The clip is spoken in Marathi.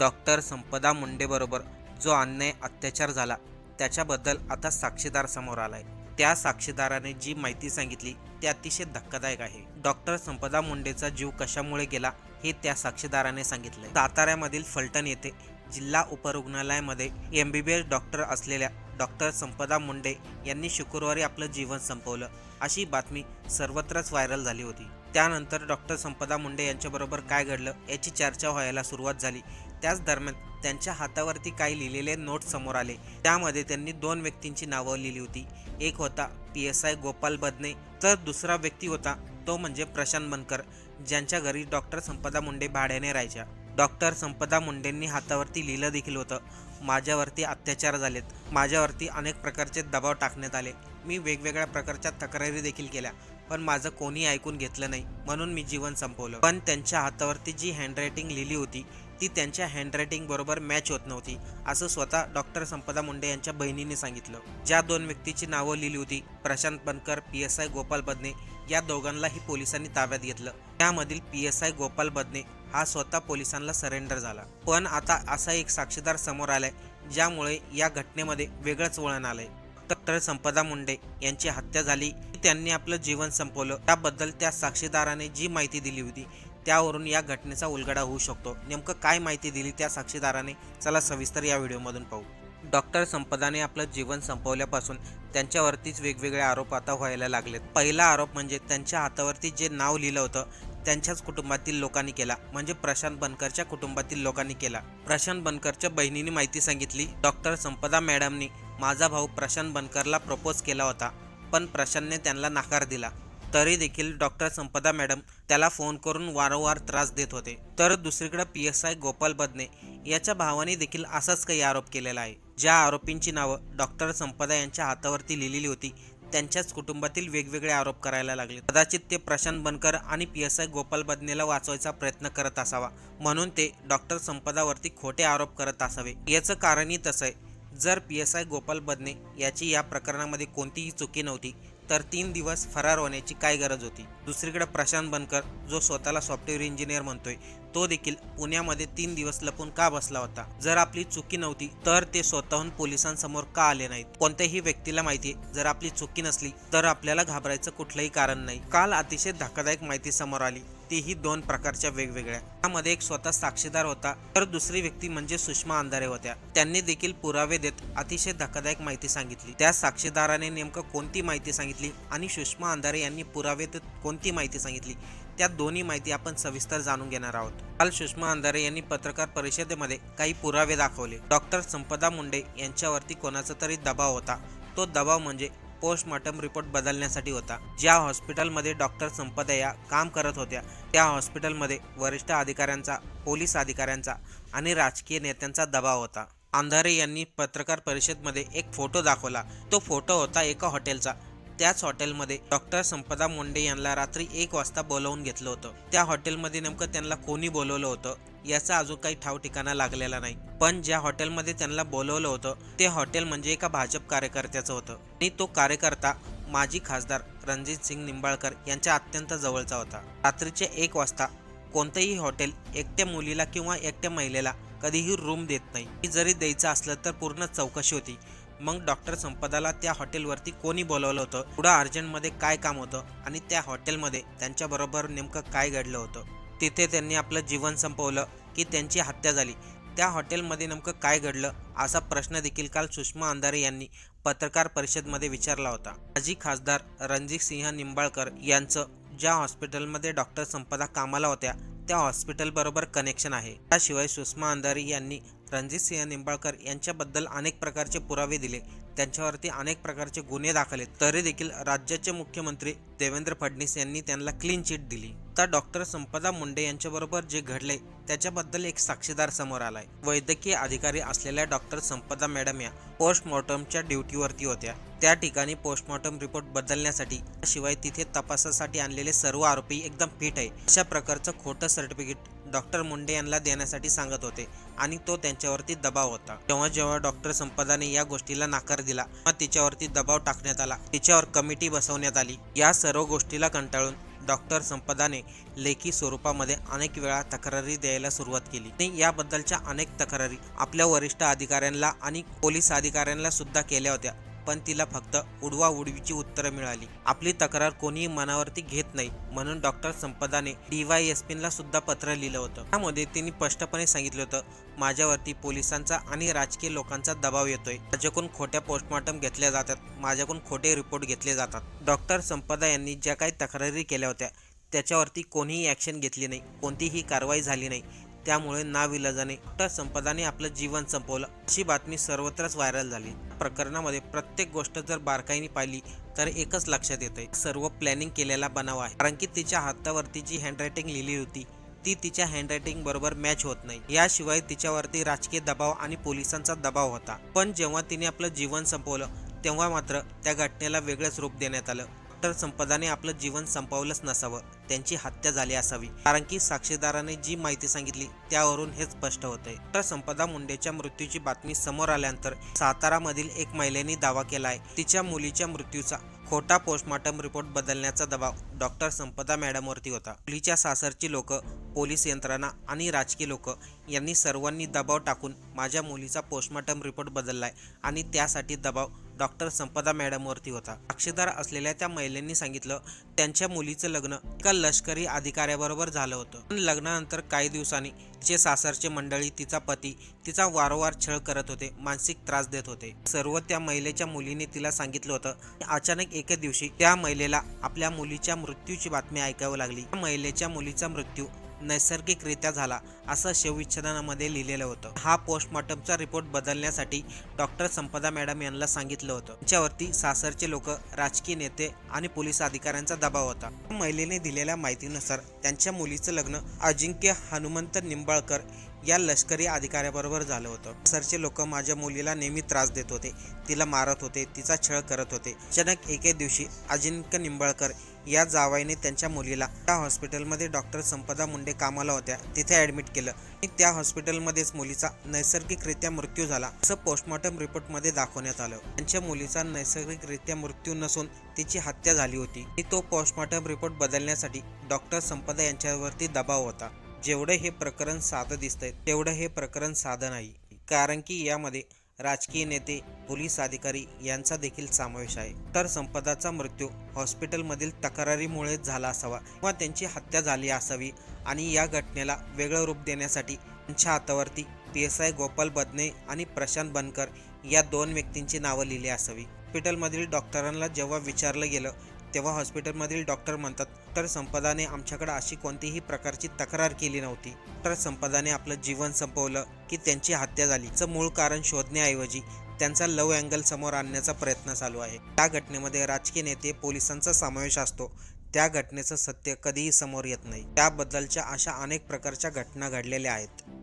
डॉक्टर संपदा मुंडेबरोबर जो अन्याय अत्याचार झाला त्याच्याबद्दल आता साक्षीदार समोर आलाय. त्या साक्षीदाराने जी माहिती सांगितली ती अतिशय धक्कादायक आहे. डॉक्टर संपदा मुंडेचा जीव कशामुळे गेला हे त्या साक्षीदाराने सांगितले साताऱ्यामधील फलटण येथे जिल्हा उपरुग्णालयामध्ये M B B S doctor असलेल्या डॉक्टर संपदा मुंडे यांनी शुक्रवारी आपलं जीवन संपवलं अशी बातमी सर्वत्रच व्हायरल झाली होती. त्यानंतर डॉक्टर संपदा मुंडे यांच्याबरोबर काय घडलं याची चर्चा व्हायला सुरुवात झाली. त्याच दरम्यान त्यांच्या हातावरती काही लिहिलेले नोट समोर आले. त्यामध्ये त्यांनी दोन व्यक्तींची नावं लिहिली होती. एक होता P S I Gopal Badne तर दुसरा व्यक्ती होता तो म्हणजे प्रशांत बनकर ज्यांच्या घरी डॉक्टर संपदा मुंडे भाड्याने राहायच्या. डॉक्टर संपदा मुंडेंनी हातावरती लिहिलं देखील होतं. माझ्यावरती अत्याचार झालेत. माझ्यावरती अनेक प्रकारचे दबाव टाकण्यात आले. मी वेगवेगळ्या प्रकारच्या तक्रारी देखील केल्या पण माझं कोणी ऐकून घेतलं नाही म्हणून मी जीवन संपवलं. पण त्यांच्या हातावरती जी हँडरायटिंग लिहिली होती ती त्यांच्या हँडरायटिंग बरोबर मॅच होत नव्हती असं स्वतः डॉक्टर संपदा मुंडे यांच्या बहिणीने सांगितलं. ज्या दोन व्यक्तीची नावं लिहिली होती Prashant Bankar P S I Gopal Badne या दोघांनाही पोलिसांनी ताब्यात घेतलं. त्यामधील P S I Gopal Badne हा स्वतः पोलिसांना सरेंडर झाला. पण आता असा एक साक्षीदार समोर आलाय ज्यामुळे या घटनेमध्ये वेगळंच वळण आलंय. डॉक्टर संपदा मुंडे यांची हत्या झाली त्यांनी आपलं जीवन संपवलं. त्याबद्दल त्या साक्षीदाराने जी माहिती दिली होती त्यावरून या घटनेचा उलगडा होऊ शकतो. नेमकं काय माहिती दिली त्या साक्षीदाराने? चला सविस्तर या व्हिडिओमधून पाहू. डॉक्टर संपदाने आपलं जीवन संपवल्यापासून त्यांच्यावरतीच वेगवेगळे आरोप आता व्हायला लागलेत. पहिला आरोप म्हणजे त्यांच्या हातावरती जे नाव लिहिलं होतं त्यांच्याच कुटुंबातील लोकांनी केला. म्हणजे प्रशांत बनकरच्या कुटुंबातील लोकांनी केला. प्रशांत बनकरच्या बहिणीने माहिती सांगितली डॉक्टर संपदा मॅडमनी माझा भाऊ प्रशांत बनकरला प्रपोज केला होता पण प्रशांतने त्यांना नकार दिला. तरी देखील डॉक्टर संपदा मॅडम त्याला फोन करून वारंवार त्रास देत होते. तर दुसरीकडे P S I Gopal Badne याच्या भावाने देखील असाच काही आरोप केलेला आहे. ज्या आरोपींची नावं डॉक्टर संपदा यांच्या हातावरती लिहिलेली होती त्यांच्याच कुटुंबातील वेगवेगळे आरोप करायला लागले. कदाचित ते प्रशांत बनकर आणि पी एस आय गोपाल बदनेला वाचवायचा प्रयत्न करत असावा म्हणून ते डॉक्टर संपदावरती खोटे आरोप करत असावे. याचं कारणही तसं आहे. जर P S I Gopal Badne याची या प्रकरणामध्ये कोणतीही चुकी नव्हती तर तीन दिवस फरार होण्याची काय गरज होती? दुसरीकडे प्रशांत बनकर जो स्वतःला सॉफ्टवेअर इंजिनियर म्हणतोय तो देखील पुण्यामध्ये तीन दिवस लपून का बसला होता? जर आपली चुकी नव्हती तर ते स्वतःहून पोलिसांसमोर का आले नाहीत? कोणत्याही व्यक्तीला माहिती जर आपली चुकी नसली तर आपल्याला घाबरायचं कुठलंही कारण नाही. काल अतिशय धक्कादायक माहिती समोर आली. तीही दोन प्रकारच्या वेगवेगळ्या. त्यामध्ये एक स्वतः साक्षीदार होता तर दुसरी व्यक्ती म्हणजे सुषमा अंधारे होत्या. त्यांनी देखील पुरावे देत अतिशय धक्कादायक माहिती सांगितली. त्या साक्षीदाराने नेमकं कोणती माहिती सांगितली आणि सुषमा अंधारे यांनी पुरावे देत कोणती माहिती सांगितली? त्या दोन्ही माहिती आपण सविस्तर जाणून घेणार आहोत. काल सुषमा अंधारे यांनी पत्रकार परिषदेमध्ये काही पुरावे दाखवले. डॉक्टर संपदा मुंडे यांच्यावरती कोणाचा तरी दबाव होता. तो दबाव म्हणजे पोस्टमॉर्टम रिपोर्ट बदलण्यासाठी होता. ज्या हॉस्पिटलमध्ये डॉक्टर संपदया काम करत होत्या त्या हॉस्पिटलमध्ये वरिष्ठ अधिकाऱ्यांचा पोलीस अधिकाऱ्यांचा आणि राजकीय नेत्यांचा दबाव होता. अंधारे यांनी पत्रकार परिषदमध्ये एक फोटो दाखवला. तो फोटो होता एका हॉटेलचा. त्याच हॉटेलमध्ये डॉक्टर संपदा मुंडे यांना रात्री एक वाजता बोलवून घेतलं होतं. त्या हॉटेलमध्ये नेमकं त्यांना कोणी बोलवलं होतं याचा अजून काही ठाव ठिकाणा लागलेला नाही. पण ज्या हॉटेलमध्ये त्यांना बोलवलं होतं ते हॉटेल म्हणजे एका भाजप कार्यकर्त्याचं होतं. आणि तो कार्यकर्ता माजी खासदार रणजित सिंग निंबाळकर यांच्या अत्यंत जवळचा होता. रात्रीचे एक वाजता कोणतंही हॉटेल एकट्या मुलीला किंवा एकट्या महिलेला कधीही रूम देत नाही. जरी द्यायचं असलं तर पूर्ण चौकशी होती. मग डॉक्टर संपदाला त्या हॉटेलवरती कोणी बोलवलं होतं? पुढं अर्जंटमध्ये काय काम होतं? आणि त्या हॉटेलमध्ये त्यांच्याबरोबर नेमकं काय घडलं होतं? तिथे त्यांनी आपलं जीवन संपवलं की त्यांची हत्या झाली. त्या हॉटेलमध्ये नेमकं काय घडलं? असा प्रश्न देखील काल सुषमा अंधारे यांनी पत्रकार परिषदमध्ये विचारला होता. माजी खासदार रणजित सिंह निंबाळकर यांचं ज्या हॉस्पिटलमध्ये डॉक्टर संपदा कामाला होत्या त्या हॉस्पिटलबरोबर कनेक्शन आहे. त्याशिवाय सुषमा अंधारे यांनी रणजित सिंह निंबाळकर यांच्याबद्दल अनेक प्रकारचे पुरावे दिले. त्यांच्यावरती अनेक प्रकारचे गुन्हे दाखल आहेत. तरी देखील राज्याचे मुख्यमंत्री देवेंद्र फडणवीस यांनी त्यांना क्लीन चिट दिली. तर डॉक्टर संपदा मुंडे यांच्याबरोबर जे घडले त्याच्याबद्दल एक साक्षीदार समोर आलाय. वैद्यकीय अधिकारी असलेल्या डॉक्टर संपदा मॅडम या पोस्टमॉर्टमच्या ड्युटीवरती होत्या. त्या ठिकाणी पोस्टमॉर्टम रिपोर्ट बदलण्यासाठी शिवाय तिथे तपासासाठी आणलेले सर्व आरोपी एकदम फिट आहे. अशा प्रकारचं खोटं सर्टिफिकेट डॉक्टर मुंडे यांना देण्यासाठी सांगत होते आणि तो त्यांच्यावरती दबाव होता. जेव्हा जेव्हा डॉक्टर संपदाने या गोष्टीला नाकार दिला तेव्हा तिच्यावरती दबाव टाकण्यात आला. तिच्यावर कमिटी बसवण्यात आली. या सर्व गोष्टीला कंटाळून डॉक्टर संपदाने लेखी स्वरूपामध्ये अनेक वेळा तक्रारी द्यायला सुरुवात केली. आणि याबद्दलच्या अनेक तक्रारी आपल्या वरिष्ठ अधिकाऱ्यांना आणि पोलीस अधिकाऱ्यांना सुद्धा केल्या होत्या. पण तिला फक्त उडवा उडवीची उत्तरं मिळाली. आपली तक्रार कोणीही मनावरती घेत नाही म्हणून डॉक्टर संपदाने डीवायएसपीला सुद्धा पत्र लिहिलं होतं. त्यामध्ये तिने स्पष्टपणे सांगितलं होतं माझ्यावरती पोलिसांचा आणि राजकीय लोकांचा दबाव येतोय. माझ्याकडून खोट्या पोस्टमॉर्टम घेतल्या जातात. माझ्याकडून खोटे रिपोर्ट घेतले जातात. डॉक्टर संपदा यांनी ज्या काही तक्रारी केल्या होत्या त्याच्यावरती कोणीही ॲक्शन घेतली नाही. कोणतीही कारवाई झाली नाही. त्यामुळे नाविलाजाने डॉक्टर संपदाने आपलं जीवन संपवलं. अशी बातमी सर्वत्रच व्हायरल झाली. प्रकरणामध्ये प्रत्येक गोष्ट जर बारकाईने पाहिली तर एकच लक्षात येते सर्व प्लॅनिंग केलेला बनाव आहे. कारण की तिच्या हातावरती जी हँडरायटिंग लिहिली होती ती तिच्या हँडरायटिंग बरोबर मॅच होत नाही. याशिवाय तिच्यावरती राजकीय दबाव आणि पोलिसांचा दबाव होता. पण जेव्हा तिने आपलं जीवन संपवलं तेव्हा मात्र त्या घटनेला वेगळंच रूप देण्यात आलं. डॉक्टर संपदाने आपलं जीवन संपवलंच नसावं त्यांची हत्या झाली असावी. कारण की साक्षीदाराने जी माहिती सांगितली त्यावरून हे स्पष्ट होतंय. डॉक्टर संपदा मुंडेच्या मृत्यूची बातमी समोर आल्यानंतर सातारामधील एक महिलेने दावा केला आहे तिच्या मुलीच्या मृत्यूचा खोटा पोस्टमॉर्टम रिपोर्ट बदलण्याचा दबाव डॉक्टर संपदा मॅडमवरती होता. मुलीच्या सासरची लोक पोलीस यंत्रणा आणि राजकीय लोक यांनी सर्वांनी दबाव टाकून माझ्या मुलीचा पोस्टमॉर्टम रिपोर्ट बदललाय आणि त्यासाठी दबाव डॉक्टर संपदा मॅडमवरती होता. साक्षीदार असलेल्या त्या महिलांनी सांगितलं त्यांच्या मुलीचं लग्न एका लष्करी अधिकाऱ्याबरोबर झालं होतं. पण लग्नानंतर काही दिवसांनी तिचे सासरचे मंडळी तिचा पती तिचा वारंवार छळ करत होते मानसिक त्रास देत होते. सर्व त्या महिलेच्या मुलीने तिला सांगितलं होतं अचानक एके दिवशी त्या महिलेला आपल्या मुलीच्या मृत्यूची बातमी ऐकावी लागली. त्या महिलेच्या मुलीचा मृत्यू नैसर्गिकरित्या झाला असं शवविच्छेदनामध्ये लिहिलेलं होतं. हा पोस्टमॉर्टमचा रिपोर्ट बदलण्यासाठी डॉक्टर संपदा मॅडम यांना सांगितलं होतं. त्यांच्यावरती सासरचे लोक राजकीय नेते आणि पोलीस अधिकाऱ्यांचा दबाव होता. महिलेने दिलेल्या माहितीनुसार त्यांच्या मुलीचं लग्न अजिंक्य हनुमंत निंबाळकर या लष्करी अधिकाऱ्याबरोबर झालं होतं. सरचे लोक माझ्या मुलीला नेहमी त्रास देत होते. तिला मारत होते. तिचा छळ करत होते. अचानक एके दिवशी अजिंक्य निंबाळकर या जावाईने त्यांच्या मुलीला त्या हॉस्पिटलमध्ये डॉक्टर संपदा मुंडे कामाला होत्या. तिथे ॲडमिट केलं. आणि त्या हॉस्पिटलमध्येच मुलीचा नैसर्गिकरित्या मृत्यू झाला असं पोस्टमॉर्टम रिपोर्टमध्ये दाखवण्यात आलं. त्यांच्या मुलीचा नैसर्गिकरित्या मृत्यू नसून तिची हत्या झाली होती. आणि तो पोस्टमॉर्टम रिपोर्ट बदलण्यासाठी डॉक्टर संपदा यांच्यावरती दबाव होता. जेवढं हे प्रकरण साधं दिसतंय तेवढं हे प्रकरण साधं नाही. कारण की यामध्ये राजकीय नेते पोलीस अधिकारी यांचा देखील समावेश आहे. तर संपदाचा मृत्यू हॉस्पिटलमधील तक्रारीमुळेच झाला असावा किंवा त्यांची हत्या झाली असावी आणि या घटनेला वेगळं रूप देण्यासाठी त्यांच्या हातावरती P S I Gopal Badne आणि प्रशांत बनकर या दोन व्यक्तींची नावं लिहिली असावी. हॉस्पिटलमधील डॉक्टरांना जेव्हा विचारलं गेलं तेव्हा हॉस्पिटलमधील डॉक्टर म्हणतात तर संपदाने आमच्याकडे अशी कोणतीही प्रकारची तक्रार केली नव्हती. तर संपदाने आपलं जीवन संपवलं की त्यांची हत्या झाली. मूळ कारण शोधण्याऐवजी त्यांचा लव अँगल समोर आणण्याचा प्रयत्न चालू आहे. त्या घटनेमध्ये राजकीय नेते पोलिसांचा समावेश असतो. त्या घटनेचं सत्य कधीही समोर येत नाही. त्याबद्दलच्या अशा अनेक प्रकारच्या घटना घडलेल्या आहेत.